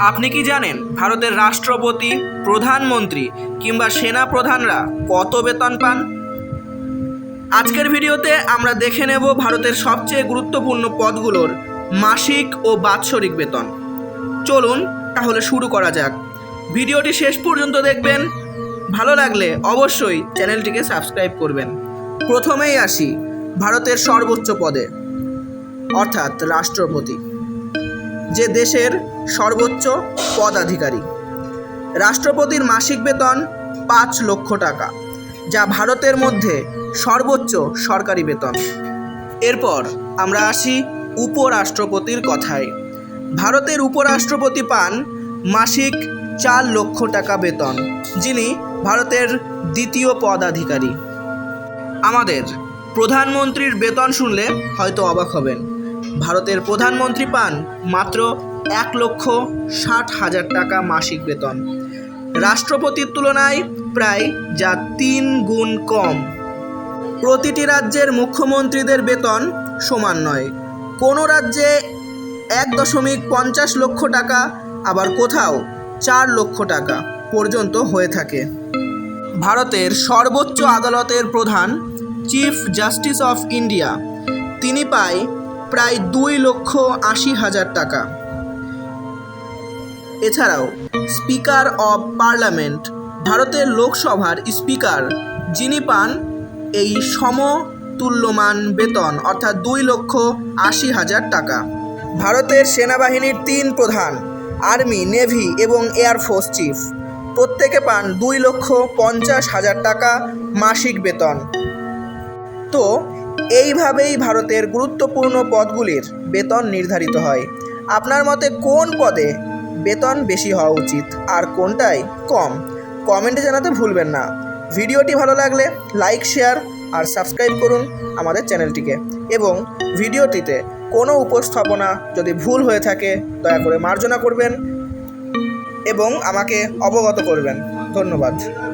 আপনি কি জানেন ভারতের রাষ্ট্রপতি, প্রধানমন্ত্রী কিংবা সেনা প্রধানরা কত বেতন পান? আজকের ভিডিওতে আমরা দেখে নেব ভারতের সবচেয়ে গুরুত্বপূর্ণ পদগুলোর মাসিক ও বাৎসরিক বেতন। চলুন তাহলে শুরু করা যাক। ভিডিওটি শেষ পর্যন্ত দেখবেন। ভালো লাগলে অবশ্যই চ্যানেলটিকে সাবস্ক্রাইব করবেন। প্রথমেই আসি ভারতের সর্বোচ্চ পদে, অর্থাৎ রাষ্ট্রপতি। যে দেশের সর্বোচ্চ পদাধিকারী। রাষ্ট্রপতির মাসিক বেতন পাঁচ লক্ষ টাকা, যা ভারতের মধ্যে সর্বোচ্চ সরকারি বেতন। এরপর আমরা আসি উপরাষ্ট্রপতির কথায়। ভারতের উপরাষ্ট্রপতি পান মাসিক চার লক্ষ টাকা বেতন, যিনি ভারতের দ্বিতীয় পদাধিকারী। আমাদের প্রধানমন্ত্রীর বেতন শুনলে হয়তো অবাক হবেন। ভারতের প্রধানমন্ত্রী পান মাত্র এক লক্ষ ষাট হাজার টাকা মাসিক বেতন। রাষ্ট্রপতির তুলনায় প্রায় যা তিন গুণ কম। প্রতিটি রাজ্যের মুখ্যমন্ত্রীদের বেতন সমান নয়। কোনো রাজ্যে এক দশমিক পঞ্চাশ লক্ষ টাকা, আবার কোথাও চার লক্ষ টাকা পর্যন্ত হয়ে থাকে। ভারতের সর্বোচ্চ আদালতের প্রধান চিফ জাস্টিস অফ ইন্ডিয়া, তিনি পায় প্রায় দুই লক্ষ আশি হাজার টাকা। এছাড়াও, স্পিকার অব পার্লামেন্ট, ভারতের লোকসভার স্পিকার, যিনি পান এই সমতুল্যমান বেতন, অর্থাৎ দুই লক্ষ আশি হাজার টাকা। ভারতের সেনাবাহিনীর তিন প্রধান, আর্মি, নেভি এবং এয়ারফোর্স চিফ। প্রত্যেকে পান দুই লক্ষ পঞ্চাশ হাজার টাকা মাসিক বেতন। তো এইভাবেই ভারতের গুরুত্বপূর্ণ পদগুলির বেতন নির্ধারিত হয়। আপনার মতে কোন পদে বেতন বেশি হওয়া উচিত আর কোনটাই কম? কমেন্টে জানাতে ভুলবেন না। ভিডিওটি ভালো লাগলে লাইক, শেয়ার আর সাবস্ক্রাইব করুন আমাদের চ্যানেলটিকে। এবং ভিডিওটিতে কোনো উপস্থাপনা যদি ভুল হয়ে থাকে, দয়া করে মার্জনা করবেন এবং আমাকে অবগত করবেন। ধন্যবাদ।